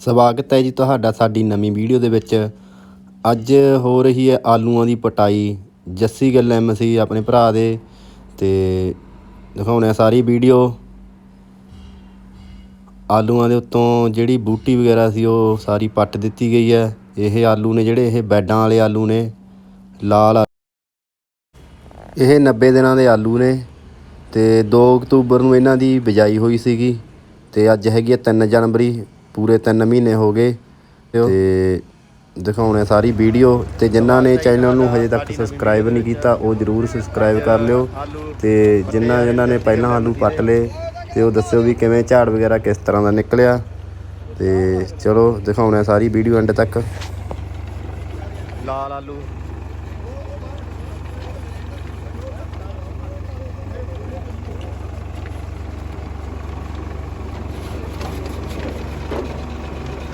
ਸਵਾਗਤ ਹੈ ਜੀ ਤੁਹਾਡਾ ਸਾਡੀ ਨਵੀਂ ਵੀਡੀਓ ਦੇ ਵਿੱਚ। ਅੱਜ ਹੋ ਰਹੀ ਹੈ ਆਲੂਆਂ ਦੀ ਪਟਾਈ। ਜੱਸੀ ਗਿੱਲ ਐਮਸੀ ਆਪਣੇ ਭਰਾ ਦੇ ਤੇ ਦਿਖਾਉਣੇ ਆ ਸਾਰੀ ਵੀਡੀਓ। ਆਲੂਆਂ ਦੇ ਉੱਤੋਂ ਜਿਹੜੀ ਬੂਟੀ ਵਗੈਰਾ ਸੀ ਉਹ ਸਾਰੀ ਪੱਟ ਦਿੱਤੀ ਗਈ ਹੈ। ਇਹ ਆਲੂ ਨੇ ਜਿਹੜੇ ਇਹ ਬੈਡਾਂ ਵਾਲੇ ਆਲੂ ਨੇ, ਲਾਲ ਆ- ਇਹ 90 ਦਿਨਾਂ ਦੇ ਆਲੂ ਨੇ ਤੇ 2 ਅਕਤੂਬਰ ਨੂੰ ਇਹਨਾਂ ਦੀ ਬਿਜਾਈ ਹੋਈ ਸੀਗੀ ਤੇ ਅੱਜ ਹੈਗੀ ਹੈ 3 ਜਨਵਰੀ। ਪੂਰੇ 3 ਮਹੀਨੇ ਹੋ ਗਏ ਤੇ ਦਿਖਾਉਣੇ ਸਾਰੀ ਵੀਡੀਓ ਤੇ ਜਿਨ੍ਹਾਂ ਨੇ ਚੈਨਲ ਨੂੰ ਹਜੇ ਤੱਕ ਸਬਸਕ੍ਰਾਈਬ ਨਹੀਂ ਕੀਤਾ, ਉਹ ਜਰੂਰ ਸਬਸਕ੍ਰਾਈਬ ਕਰ ਲਿਓ ਤੇ ਜਿਨ੍ਹਾਂ ਜਿਨ੍ਹਾਂ ਨੇ ਪਹਿਲਾਂ ਆਲੂ ਪੱਟ ਲਏ ਤੇ ਉਹ ਦੱਸਿਓ ਵੀ ਕਿਵੇਂ ਝਾੜ ਵਗੈਰਾ ਕਿਸ ਤਰ੍ਹਾਂ ਦਾ ਨਿਕਲਿਆ ਤੇ ਚਲੋ ਦਿਖਾਉਣੇ ਸਾਰੀ ਵੀਡੀਓ ਐਂਡ ਤੱਕ। ਲਾਲ ਆਲੂ।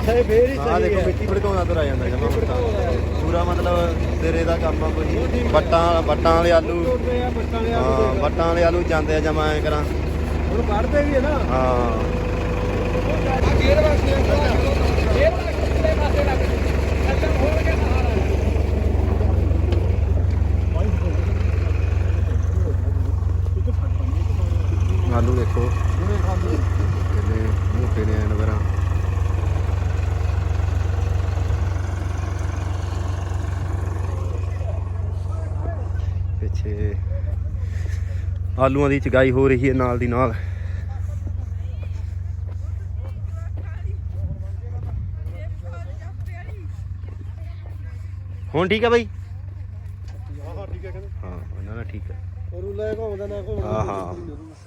ਆਹ ਦੇਖੋ ਮਿੱਟੀ ਭੜਕਾਉਂਦਾ ਤੁਰ ਆ ਜਾਂਦਾ ਜਮਾ ਪੂਰਾ ਮਤਲਬ ਸਿਰੇ ਦਾ ਕੰਮ ਆ ਕੋਈ। ਬੱਟਾਂ ਬੱਟਾਂ ਵਾਲੇ ਆਲੂ। ਹਾਂ ਬੱਟਾਂ ਵਾਲੇ ਆਲੂ ਜਾਂਦੇ ਆ ਜਮਾ ਐ ਕਰਾਂ। ਹੁਣ ਕੱਢਦੇ ਵੀ ਹੈ ਨਾ। ਹਾਂ। ਆਲੂ ਦੇਖੋ। ਕਿੰਨੇ ਮੋਟੇ ਨੇ ਐਨ ਵਰਾਂ। ਪਿੱਛੇ ਆਲੂਆਂ ਦੀ ਚਗਾਈ ਹੋ ਰਹੀ ਹੈ ਨਾਲ ਦੀ ਨਾਲ। ਹੁਣ ਠੀਕ ਹੈ ਬਾਈ? ਹਾਂ ਠੀਕ ਹੈ ਕਹਿੰਦੇ। ਹਾਂ ਉਹਨਾਂ ਨਾਲ ਠੀਕ ਹੈ। ਔਰੂ ਲੈ ਘੁੰਮਦਾ ਨਾ ਘੁੰਮਦਾ। ਹਾਂ ਹਾਂ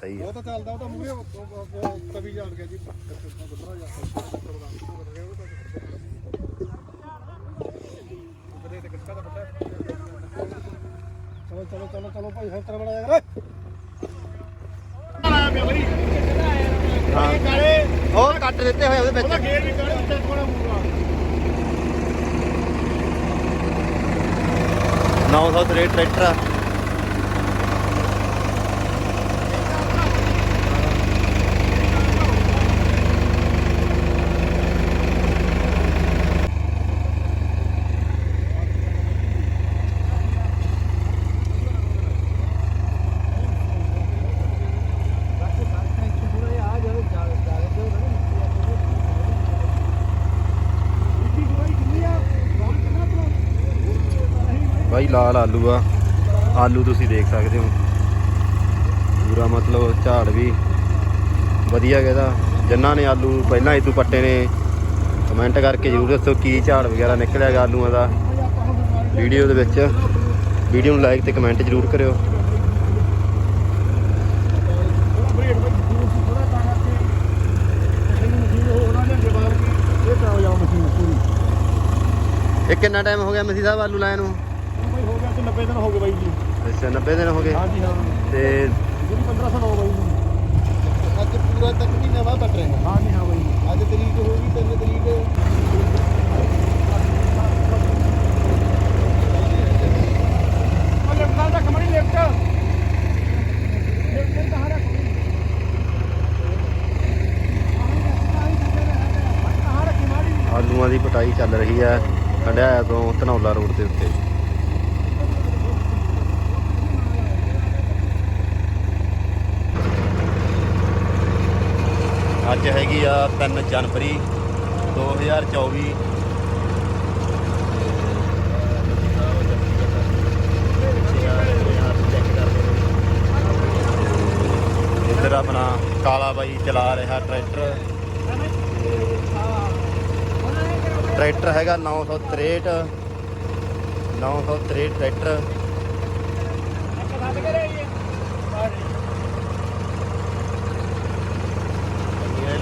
ਸਹੀ ਹੈ। ਉਹ ਤਾਂ ਚੱਲਦਾ ਉਹ ਤਾਂ ਮੂਹਰੇ ਤਵੀ ਜਾਣ ਗਿਆ ਜੀ ਦੁੱਧਰਾ ਜਾ ਚਲੋ ਚਲੋ ਚਲੋ ਭਾਈ ਹਰ ਤਰ੍ਹਾਂ ਬੜਾ ਯਾਰ। ਆਇਆ ਪਿਆ ਬਈ। ਹਾਂ। ਕਾਲੇ ਉਹ ਕੱਟ ਦਿੱਤੇ ਹੋਏ ਉਹਦੇ ਉਹਦਾ ਵਿੱਚ। ਗੇਰ ਵੀ ਕਾਲੇ ਉੱਤੇ ਕੋਣਾ ਮੂਰਾ 903 ਟਰੈਕਟਰ ਆ। ਲਾਲ ਆਲੂ ਆ। ਆਲੂ ਤੁਸੀਂ ਦੇਖ ਸਕਦੇ ਹੋ। ਪੂਰਾ ਮਤਲਬ ਝਾੜ ਵੀ। ਵਧੀਆ ਹੈਗਾ ਇਹਦਾ। ਜਿਨ੍ਹਾਂ ਨੇ ਆਲੂ ਪਹਿਲਾਂ ਇਦੋਂ ਪੱਟੇ ਨੇ ਕਮੈਂਟ ਕਰਕੇ ਜਰੂਰ ਦੱਸੋ ਕੀ ਝਾੜ ਵਗੈਰਾ ਨਿਕਲਿਆ ਹੈਗਾ ਆਲੂਆਂ ਦਾ। ਵੀਡੀਓ ਦੇ ਵਿੱਚ। ਵੀਡੀਓ ਨੂੰ ਲਾਈਕ ਤੇ ਕਮੈਂਟ ਜਰੂਰ ਕਰਿਓ। ਇਹ ਕਿੰਨਾ ਟਾਈਮ ਹੋ ਗਿਆ ਮਸੀਹ ਸਾਹਿਬ ਆਲੂ ਲਾਇਆ ਨੂੰ? 90 ਦਿਨ ਹੋ ਗਏ ਬਾਈ ਜੀ। ਅੱਛਾ 90 ਦਿਨ ਹੋ ਗਏ। ਹਾਂਜੀ ਹਾਂ। ਤੇ ਜਿਹੜੀ 1509 ਬਾਈ ਜੀ। ਅੱਜ ਪੂਰਾ ਤੱਕ ਮਹੀਨਾ ਬਾਅਦ ਕੱਟ ਰਹੇ। ਹਾਂ ਹਾਂਜੀ ਹਾਂ ਬਾਈ। ਅੱਜ ਤਰੀਕ ਹੋ ਗਈ 3 ਤਰੀਕ। ਉਹ ਲੈਫਟ ਦਾ ਕਮੜੀ ਲੈਫਟ। ਲੈਫਟ ਤਾਂ ਹਰਾ ਆਲੂਆਂ ਦੀ ਪਟਾਈ ਚੱਲ ਰਹੀ ਹੈ ਹੰਡਿਆਇਆ ਤੋਂ ਧਨੌਲਾ ਰੋਡ ਦੇ ਉੱਤੇ। ਅੱਜ ਹੈਗੀ ਆ 3 ਜਨਵਰੀ 2024 ਇੱਧਰ ਆਪਣਾ ਕਾਲਾ ਬਾਈ ਚਲਾ ਰਿਹਾ ਟਰੈਕਟਰ। ਟਰੈਕਟਰ ਹੈਗਾ 963 963 ਟਰੈਕਟਰ।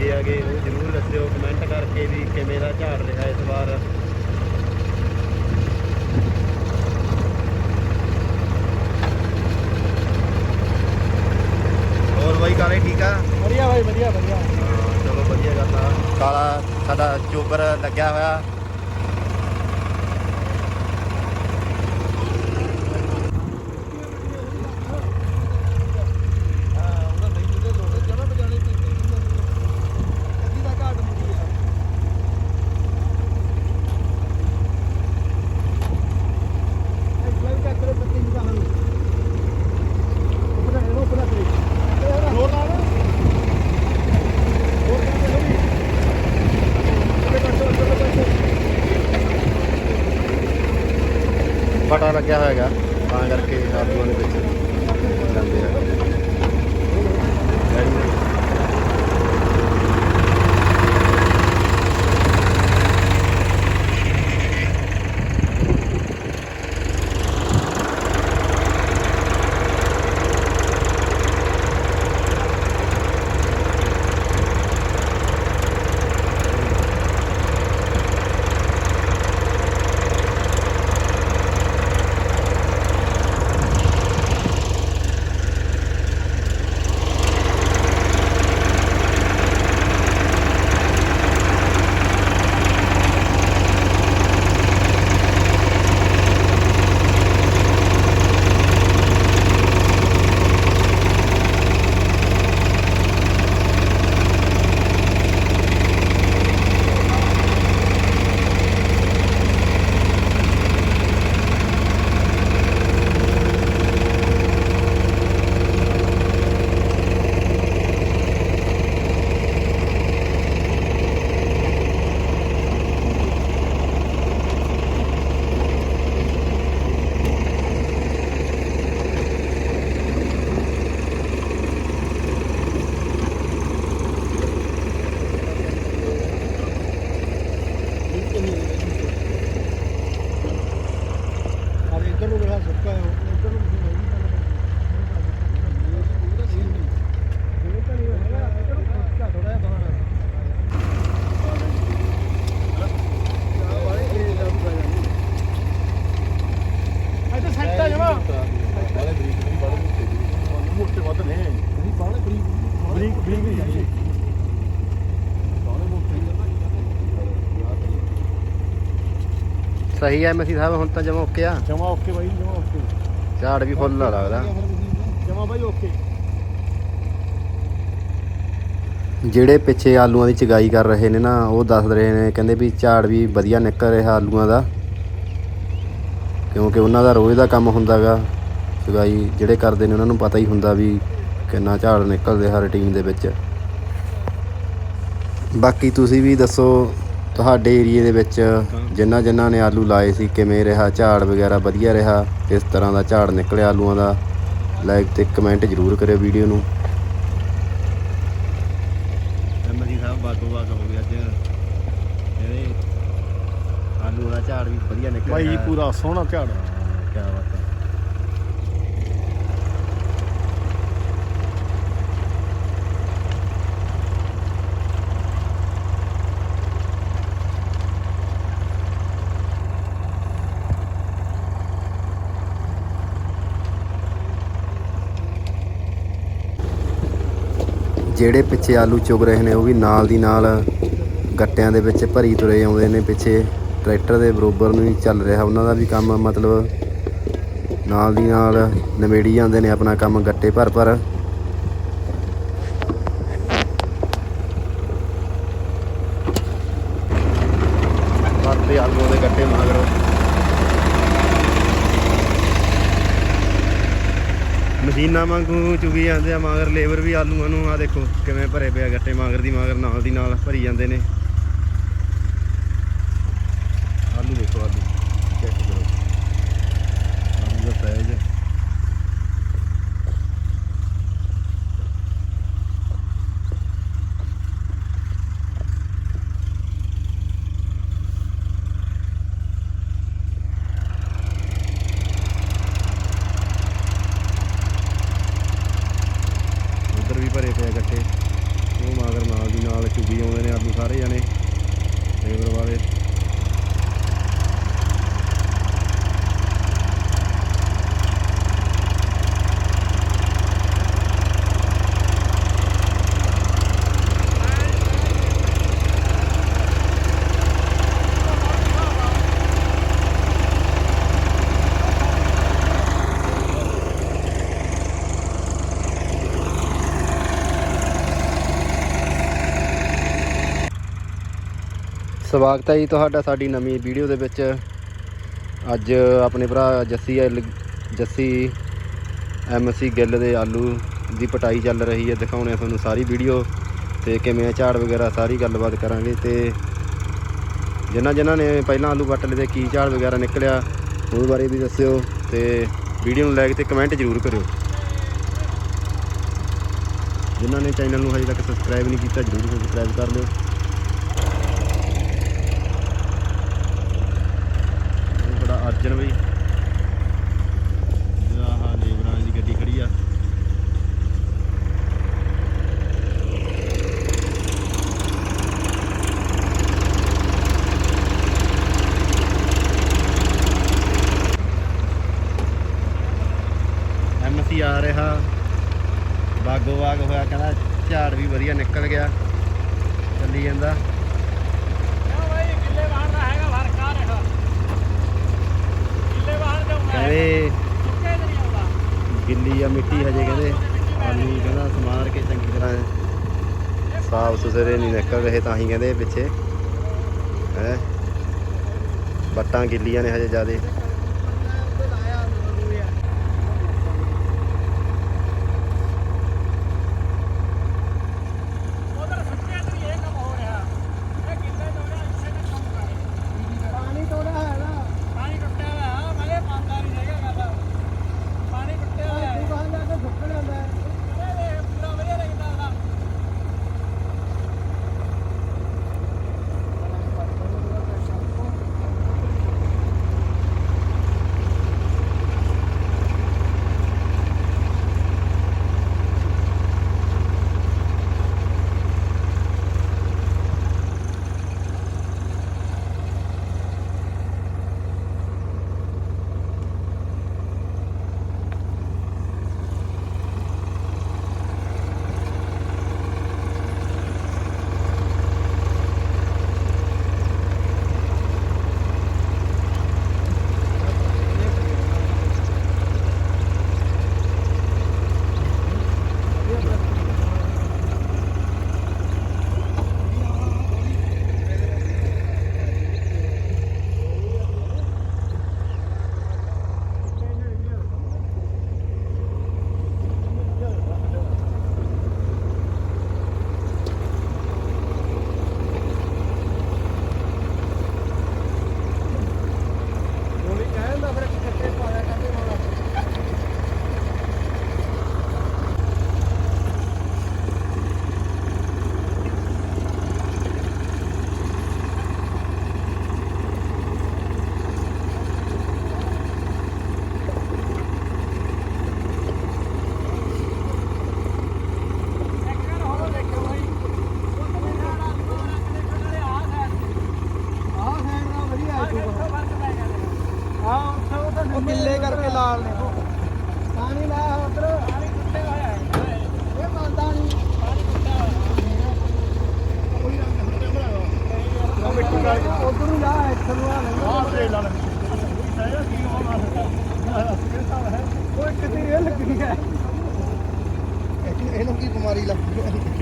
ਬੀਜੇ ਹੈਗੇ ਉਹ ਜ਼ਰੂਰ ਦੱਸਿਓ ਕਮੈਂਟ ਕਰਕੇ ਵੀ ਕਿਵੇਂ ਦਾ ਝਾੜ ਰਿਹਾ ਇਸ ਵਾਰ। ਹੋਰ ਬਾਈ ਕਾਲੇ ਠੀਕ ਆ? ਵਧੀਆ ਬਾਈ ਵਧੀਆ ਵਧੀਆ। ਹਾਂ, ਚਲੋ ਵਧੀਆ ਗੱਲ ਆ। ਕਾਲਾ ਸਾਡਾ ਚੋਬਰ ਲੱਗਿਆ ਹੋਇਆ ਹਾਂ ਉਹਦਾ ਨਹੀਂ ਉਹਦੇ ਲੋੜ ਜਮਾ ਬਜਾਣੇ ਪੈਂਦੇ ਅੱਧੀ ਦਾ ਘਾਟ ਮੁੱਕੀ ਆ ਇਹ ਲੈ ਕੇ ਕਰੇ ਪੱਤੀ ਦੀ ਕਹਾਣੀ ਉੱਪਰ ਇਹਨੂੰ ਉੱਪਰ ਕਰੇ ਲੋਰ ਲਾ ਨਾ ਲੋਰ ਕਰ ਦੇ ਵੀ ਇਹ ਕੱਟੋ ਕੱਟੋ ਕੱਟੋ ਪਟਾ ਲੱਗਿਆ ਹੋਇਆਗਾ ਤਾਂ ਕਰਕੇ ਆਲੂਆਂ ਦੇ ਵਿੱਚ ਜਾਂਦੇ ਆ ਡੈਡੀ ਨੇ ਅਰੇ ਇੱਧਰ ਨੂੰ ਮੇਰਾ ਸੁੱਕਾ ਹੈ ਇੱਧਰ ਨੂੰ ਨਹੀਂ ਇਹ ਤਾਂ ਨਹੀਂ ਹੈਗਾ ਇੱਧਰ ਨੂੰ ਸੁੱਕਾ ਥੋੜਾ ਜਿਹਾ ਬਾਹਰ ਇੱਧਰ ਸੈੱਟ ਆ ਜਮਾ ਬਾਲੇ ਬਰੀਕ ਨਹੀਂ ਬਾਲੇ ਮੋਟੇ ਨਹੀਂ ਮੋਟੇ ਵੱਧ ਨੇ ਨਹੀਂ ਬਾਲੇ ਬਰੀਕ ਬਰੀਕ ਬਰੀਕ ਹੀ ਜਾਈਏ ਬਾਲੇ ਮੋਟੇ ਨਹੀਂ ਸਹੀ ਐ ਮਸੀ ਸਾਹਿਬ ਹੁਣ ਤਾਂ ਜਮਾ ਓਕੇ ਆ। ਜਮਾ ਓਕੇ ਬਾਈ ਜਮਾ ਓਕੇ ਝਾੜ ਵੀ ਫੁੱਲ ਆ ਲੱਗਦਾ ਜਮਾ ਬਾਈ ਓਕੇ ਜਿਹੜੇ ਪਿੱਛੇ ਆਲੂਆਂ ਦੀ ਚਗਾਈ ਕਰ ਰਹੇ ਨੇ ਨਾ ਉਹ ਦੱਸ ਰਹੇ ਨੇ ਕਹਿੰਦੇ ਵੀ ਝਾੜ ਵੀ ਵਧੀਆ ਨਿਕਲ ਰਿਹਾ ਆਲੂਆਂ ਦਾ। ਕਿਉਂਕਿ ਉਹਨਾਂ ਦਾ ਰੋਜ਼ ਦਾ ਕੰਮ ਹੁੰਦਾਗਾ ਚਗਾਈ ਜਿਹੜੇ ਕਰਦੇ ਨੇ ਉਹਨਾਂ ਨੂੰ ਪਤਾ ਹੀ ਹੁੰਦਾ ਵੀ ਕਿੰਨਾ ਝਾੜ ਨਿਕਲ ਰਿਹਾ ਰੁਟੀਨ ਦੇ ਵਿੱਚ। ਬਾਕੀ ਤੁਸੀਂ ਵੀ ਦੱਸੋ ਤੁਹਾਡੇ ਏਰੀਏ ਦੇ ਵਿੱਚ ਜਿਨ੍ਹਾਂ ਜਿਨ੍ਹਾਂ ਨੇ ਆਲੂ ਲਾਏ ਸੀ ਕਿਵੇਂ ਰਿਹਾ ਝਾੜ ਵਗੈਰਾ ਵਧੀਆ ਰਿਹਾ ਕਿਸ ਤਰ੍ਹਾਂ ਦਾ ਝਾੜ ਨਿਕਲਿਆ ਆਲੂਆਂ ਦਾ? ਲਾਈਕ ਤੇ ਕਮੈਂਟ ਜ਼ਰੂਰ ਕਰਿਓ ਵੀਡੀਓ ਨੂੰ। ਐਮਜੀ ਸਾਹਿਬ ਬਾਗੋ ਬਾਗ ਹੋ ਗਿਆ ਅੱਜ। ਇਹਦੇ ਆਲੂ ਦਾ ਝਾੜ ਵੀ ਵਧੀਆ ਨਿਕਲਿਆ। ਪੂਰਾ ਸੋਹਣਾ ਝਾੜ। ਕੀ ਬਾਤ ਹੈ। ਜਿਹੜੇ ਪਿੱਛੇ ਆਲੂ ਚੁਗ ਰਹੇ ਨੇ, ਉਹ ਵੀ ਨਾਲ ਦੀ ਨਾਲ ਗੱਟਿਆਂ ਦੇ ਵਿੱਚ ਭਰੀ ਤੁਰੇ ਆਉਂਦੇ ਨੇ ਪਿੱਛੇ। ਟਰੈਕਟਰ ਦੇ ਬਰੋਬਰ ਨੂੰ ਹੀ ਚੱਲ ਰਿਹਾ, ਉਹਨਾਂ ਦਾ ਵੀ ਕੰਮ ਮਤਲਬ ਨਾਲ ਦੀ ਨਾਲ ਨਵੇੜੀ ਜਾਂਦੇ ਨੇ ਆਪਣਾ ਕੰਮ ਗੱਟੇ ਭਰ ਭਰ ਭਰਦੇ ਆਲੂਆਂ ਦੇ ਗੱਟੇ ਮਗਰ ਮਸ਼ੀਨਾਂ ਵਾਂਗੂ ਚੁਗੀ ਜਾਂਦੇ ਆ, ਮਗਰ ਲੇਬਰ ਵੀ ਆਲੂਆਂ ਨੂੰ ਆ ਦੇਖੋ ਕਿਵੇਂ ਭਰੇ ਪਿਆ ਗੱਟੇ, ਮਗਰ ਦੀ ਮਗਰ, ਨਾਲ ਦੀ ਨਾਲ ਭਰੀ ਜਾਂਦੇ ਨੇ ਆਲੂ ਦੇਖੋ ਆਲੂ ਚੈੱਕ ਕਰੋ ਆਲੂ ਦਾ ਸਾਈਜ਼ ਉਧਰ ਵੀ ਭਰੇ ਪਏ ਆ ਗੱਟੇ ਨਾਲ ਦੀ ਨਾਲ ਚੁਗੀ ਆਉਂਦੇ ਨੇ ਆਲੂ ਸਾਰੇ ਜਣੇ ਲੇਬਰ ਵਾਲੇ ਸਵਾਗਤ ਹੈ ਜੀ ਤੁਹਾਡਾ ਸਾਡੀ ਨਵੀਂ ਵੀਡੀਓ ਦੇ ਵਿੱਚ। ਅੱਜ ਆਪਣੇ ਭਰਾ ਜੱਸੀ ਐਲ, ਜੱਸੀ ਐਮਸੀ ਗਿੱਲ ਦੇ ਆਲੂ ਦੀ ਪਟਾਈ ਚੱਲ ਰਹੀ ਹੈ। ਦਿਖਾਉਣੇ ਆ ਤੁਹਾਨੂੰ ਸਾਰੀ ਵੀਡੀਓ ਤੇ ਕਿਵੇਂ ਆ, ਝਾੜ ਵਗੈਰਾ ਸਾਰੀ ਗੱਲਬਾਤ ਕਰਾਂਗੇ ਤੇ ਜਿਨ੍ਹਾਂ ਜਿਨ੍ਹਾਂ ਨੇ ਪਹਿਲਾਂ ਆਲੂ ਵੱਟ ਲਏ ਤੇ ਕੀ ਝਾੜ ਵਗੈਰਾ ਨਿਕਲਿਆ ਉਹਦੇ ਬਾਰੇ ਵੀ ਦੱਸਿਓ ਤੇ ਵੀਡੀਓ ਨੂੰ ਲਾਈਕ ਤੇ ਕਮੈਂਟ ਜ਼ਰੂਰ ਕਰਿਓ। ਜਿਨ੍ਹਾਂ ਨੇ ਚੈਨਲ ਨੂੰ ਹਜੇ ਤੱਕ ਸਬਸਕ੍ਰਾਈਬ ਨਹੀਂ ਕੀਤਾ ਜ਼ਰੂਰ ਸਬਸਕ੍ਰਾਈਬ ਕਰ ਲਿਓ ਉਹ ਬੜਾ ਅਰਜਨ ਬਈ ਆਹ ਲੇਬਰਾਂ ਦੀ ਗੱਡੀ ਖੜੀ ਆ ਐਮਸੀ ਆ ਰਿਹਾ ਬਾਗੋ ਬਾਗ ਹੋਇਆ ਕਹਿੰਦਾ ਝਾੜ ਵੀ ਵਧੀਆ ਨਿਕਲ ਗਿਆ ਚੱਲੀ ਜਾਂਦਾ ਕਿਉਂ ਬਾਈ ਕਿੱਲੇ ਬਾਹਰ ਦਾ ਹੈਗਾ ਫ਼ਰਕ ਆ ਰਿਹਾ ਕਿੱਲੇ ਬਾਹਰ ਦਾ ਕਹਿੰਦੇ ਸੁੱਕੇ ਨਹੀਂ ਆਉਂਦਾ ਗਿੱਲੀ ਆ ਮਿੱਟੀ ਹਜੇ ਕਹਿੰਦੇ ਆਲੂ ਕਹਿੰਦਾ ਸਮਾਰ ਕੇ ਚੰਗੀ ਤਰ੍ਹਾਂ ਸਾਫ਼ ਸੁਥਰੇ ਨਹੀਂ ਨਿਕਲ ਰਹੇ ਤਾਂ ਹੀ ਕਹਿੰਦੇ ਪਿੱਛੇ। ਹੈ? ਬੱਟਾਂ ਗਿੱਲੀਆਂ ਨੇ ਹਜੇ ਜ਼ਿਆਦੇ।